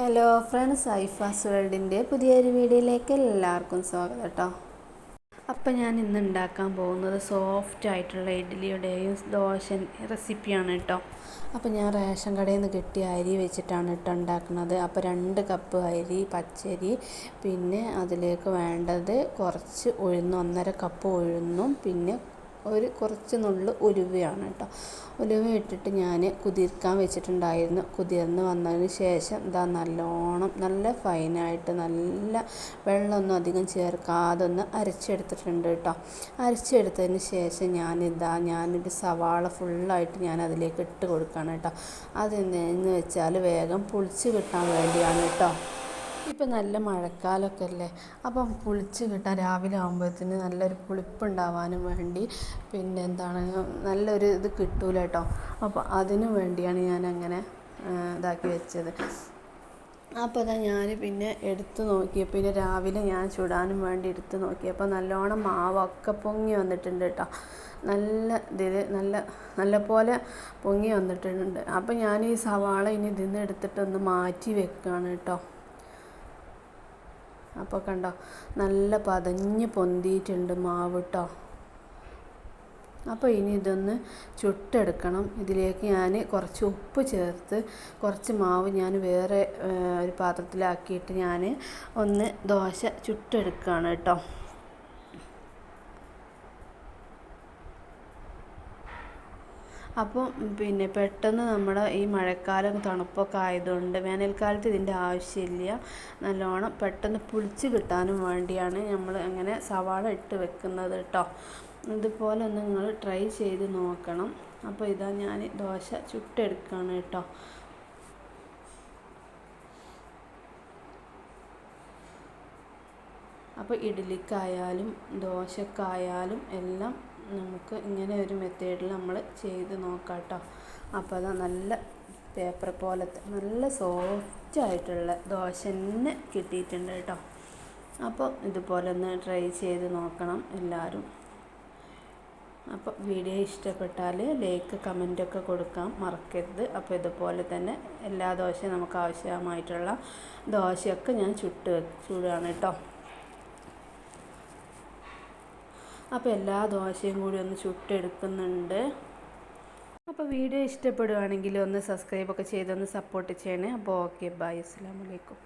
Hello friends ഐഫാസ് വേൾഡിന്റെ പുതിയൊരു വീഡിയോയിലേക്ക് എല്ലാവർക്കും സ്വാഗതം കേട്ടോ. അപ്പം ഞാൻ ഇന്ന് ഉണ്ടാക്കാൻ പോകുന്നത് സോഫ്റ്റ് ആയിട്ടുള്ള ഇഡ്ഡലിയുടെയും ദോശ റെസിപ്പിയാണ് കേട്ടോ. അപ്പോൾ ഞാൻ റേഷൻ കടയിൽ നിന്ന് കിട്ടിയ അരി വെച്ചിട്ടാണ് കേട്ടോ ഉണ്ടാക്കുന്നത്. അപ്പോൾ രണ്ട് കപ്പ് അരി പച്ചരി പിന്നെ അതിലേക്ക് വേണ്ടത് കുറച്ച് ഉഴുന്ന് ഒന്നര കപ്പ് ഉഴുന്നും പിന്നെ ഒരു കുറച്ച് നുള്ളു ഉലുവയാണ് കേട്ടോ. ഉലുവ ഇട്ടിട്ട് ഞാൻ കുതിർക്കാൻ വെച്ചിട്ടുണ്ടായിരുന്നു. കുതിർന്ന് വന്നതിന് ശേഷം ഇതാ നല്ലോണം നല്ല ഫൈനായിട്ട് നല്ല വെള്ളമൊന്നും അധികം ചേർക്കാതെ ഒന്ന് അരച്ചെടുത്തിട്ടുണ്ട് കേട്ടോ. അരച്ചെടുത്തതിന് ശേഷം ഞാനിതാ ഞാനൊരു സവാള ഫുള്ളായിട്ട് ഞാൻ അതിലേക്ക് ഇട്ട് കൊടുക്കുകയാണ് കേട്ടോ. അതെന്ന് വെച്ചാൽ വേഗം പുളിച്ച് കിട്ടാൻ വേണ്ടിയാണ് കേട്ടോ. ഇപ്പം നല്ല മഴക്കാലമൊക്കെ അല്ലേ അപ്പം പുളിച്ച് കിട്ടാൻ രാവിലെ ആകുമ്പോഴത്തേന് നല്ലൊരു പുളിപ്പുണ്ടാവാനും വേണ്ടി പിന്നെ എന്താണ് നല്ലൊരു ഇത് കിട്ടൂല കേട്ടോ അപ്പോൾ അതിനു വേണ്ടിയാണ് ഞാൻ അങ്ങനെ ഇതാക്കി വെച്ചത്. അപ്പോൾ അതാ ഞാൻ പിന്നെ എടുത്ത് നോക്കിയപ്പോൾ പിന്നെ രാവിലെ ഞാൻ ചുടാനും വേണ്ടി എടുത്ത് നോക്കിയപ്പോൾ നല്ലോണം മാവൊക്കെ പൊങ്ങി വന്നിട്ടുണ്ട് കേട്ടോ നല്ല ഇതിൽ നല്ല നല്ല പോലെ പൊങ്ങി വന്നിട്ടുണ്ട്. അപ്പോൾ ഞാൻ ഈ സവാള ഇനി ഇതിൽ നിന്ന് എടുത്തിട്ടൊന്ന് മാറ്റി വെക്കുകയാണ് കേട്ടോ അപ്പോൾ കണ്ടോ നല്ല പതഞ്ഞ് പൊന്തിയിട്ടുണ്ട് മാവ് കേട്ടോ അപ്പോൾ ഇനി ഇതൊന്ന് ചുട്ടെടുക്കണം. ഇതിലേക്ക് ഞാൻ കുറച്ച് ഉപ്പ് ചേർത്ത് കുറച്ച് മാവ് ഞാൻ വേറെ ഒരു പാത്രത്തിലാക്കിയിട്ട് ഞാൻ ഒന്ന് ദോശ ചുട്ടെടുക്കുകയാണ് കേട്ടോ അപ്പോൾ പിന്നെ പെട്ടെന്ന് നമ്മുടെ ഈ മഴക്കാലം തണുപ്പൊക്കെ ആയതുകൊണ്ട് വേനൽക്കാലത്ത് ഇതിന്റെ ആവശ്യമില്ല. നല്ലോണം പെട്ടെന്ന് പുളിച്ച് കിട്ടാനും വേണ്ടിയാണ് നമ്മൾ അങ്ങനെ സവാള ഇട്ട് വെക്കുന്നത് കേട്ടോ ഇതുപോലെ ഒന്ന് നിങ്ങൾ ട്രൈ ചെയ്ത് നോക്കണം. അപ്പോൾ ഇതാ ഞാൻ ദോശ ചുട്ടെടുക്കുകയാണ് കേട്ടോ അപ്പോൾ ഇഡ്ഡലിക്കായാലും ദോശക്കായാലും എല്ലാം നമുക്ക് ഇങ്ങനെ ഒരു മെത്തേഡിൽ നമ്മൾ ചെയ്ത് നോക്കാം കേട്ടോ അപ്പോൾ അത് നല്ല പേപ്പർ പോലത്തെ നല്ല സോഫ്റ്റ് ആയിട്ടുള്ള ദോശ തന്നെ കിട്ടിയിട്ടുണ്ട് കേട്ടോ. അപ്പോൾ ഇതുപോലെ ഒന്ന് ട്രൈ ചെയ്ത് നോക്കണം എല്ലാവരും അപ്പോൾ വീഡിയോ ഇഷ്ടപ്പെട്ടാൽ ലൈക്ക് കമന്റൊക്കെ കൊടുക്കാം. മറക്കരുത്. അപ്പോൾ ഇതുപോലെ തന്നെ എല്ലാ ദോശയും നമുക്ക് ആവശ്യമായിട്ടുള്ള ദോശയൊക്കെ ഞാൻ ചുട്ട് ചൂടാണ് കേട്ടോ. അപ്പോൾ എല്ലാ ദോശയും കൂടി ഒന്ന് ചുട്ടെടുക്കുന്നുണ്ട്. അപ്പോൾ വീഡിയോ ഇഷ്ടപ്പെടുകയാണെങ്കിൽ ഒന്ന് സബ്സ്ക്രൈബൊക്കെ ചെയ്തൊന്ന് സപ്പോർട്ട് ചെയ്യണേ. അപ്പോൾ ഓക്കെ ബൈ അസ്സാം വലൈക്കും